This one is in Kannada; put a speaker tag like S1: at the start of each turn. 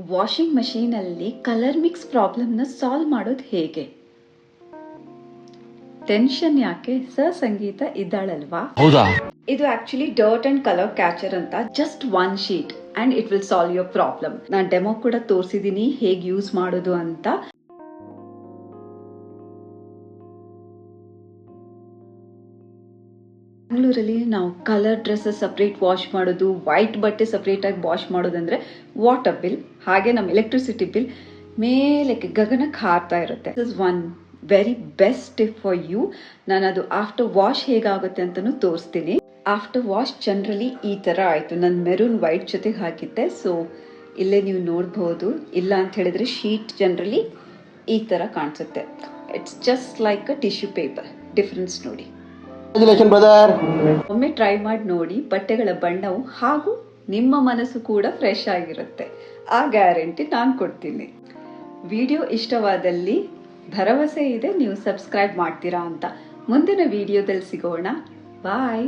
S1: ವಾಷಿಂಗ್ ಮಷೀನಲ್ಲಿ ಕಲರ್ ಮಿಕ್ಸ್ ಪ್ರಾಬ್ಲಮ್ನ ಸಾಲ್ವ್ ಮಾಡೋದು ಹೇಗೆ? ಟೆನ್ಷನ್ ಯಾಕೆ? ಸ ಸಂಗೀತ ಇದ್ದಾಳಲ್ವಾ?
S2: ಹೌದಾ?
S1: ಇದು actually dirt and colour catcher ಅಂತ just one sheet and it will solve your problem. ನಾನು ಡೆಮೋ ಕೂಡ ತೋರಿಸಿದೀನಿ ಹೇಗೆ ಯೂಸ್ ಮಾಡೋದು ಅಂತ. ಬೆಂಗಳೂರಲ್ಲಿ ನಾವು ಕಲರ್ ಡ್ರೆಸ್ಸಸ್ ಸಪ್ರೇಟ್ ವಾಶ್ ಮಾಡೋದು ವೈಟ್ ಬಟ್ಟೆ ಸಪ್ರೇಟಾಗಿ ವಾಶ್ ಮಾಡೋದಂದ್ರೆ ವಾಟರ್ ಬಿಲ್ ಹಾಗೆ ನಮ್ಮ ಎಲೆಕ್ಟ್ರಿಸಿಟಿ ಬಿಲ್ ಮೇಲಕ್ಕೆ ಗಗನಕ್ಕೆ ಹಾರ್ತಾ ಇರುತ್ತೆ. This is one very best tip for you ನಾನು ಅದು ಆಫ್ಟರ್ ವಾಶ್ ಹೇಗಾಗುತ್ತೆ ಅಂತಲೂ ತೋರಿಸ್ತೀನಿ. ಆಫ್ಟರ್ ವಾಶ್ ಜನರಲಿ ಈ ಥರ ಆಯಿತು. ನಾನು ಮೆರೂನ್ ವೈಟ್ ಜೊತೆಗೆ ಹಾಕಿದ್ದೆ ಸೊ ಇಲ್ಲೇ ನೀವು ನೋಡ್ಬೋದು. ಇಲ್ಲ ಅಂತ ಹೇಳಿದ್ರೆ ಶೀಟ್ ಜನರಲಿ ಈ ಥರ ಕಾಣಿಸುತ್ತೆ. It's just like a tissue paper difference ನೋಡಿ.
S2: ಬ್ರದರ್
S1: ಒಮ್ಮೆ ಟ್ರೈ ಮಾಡಿ ನೋಡಿ, ಬಟ್ಟೆಗಳ ಬಣ್ಣವು ಹಾಗೂ ನಿಮ್ಮ ಮನಸ್ಸು ಕೂಡ ಫ್ರೆಶ್ ಆಗಿರುತ್ತೆ. ಆ ಗ್ಯಾರಂಟಿ ನಾನು ಕೊಡ್ತೀನಿ. ವಿಡಿಯೋ ಇಷ್ಟವಾದಲ್ಲಿ ಭರವಸೆ ಇದೆ, ನೀವು ಸಬ್ಸ್ಕ್ರೈಬ್ ಮಾಡ್ತೀರಾ ಅಂತ. ಮುಂದಿನ ವಿಡಿಯೋದಲ್ಲಿ ಸಿಗೋಣ. ಬಾಯ್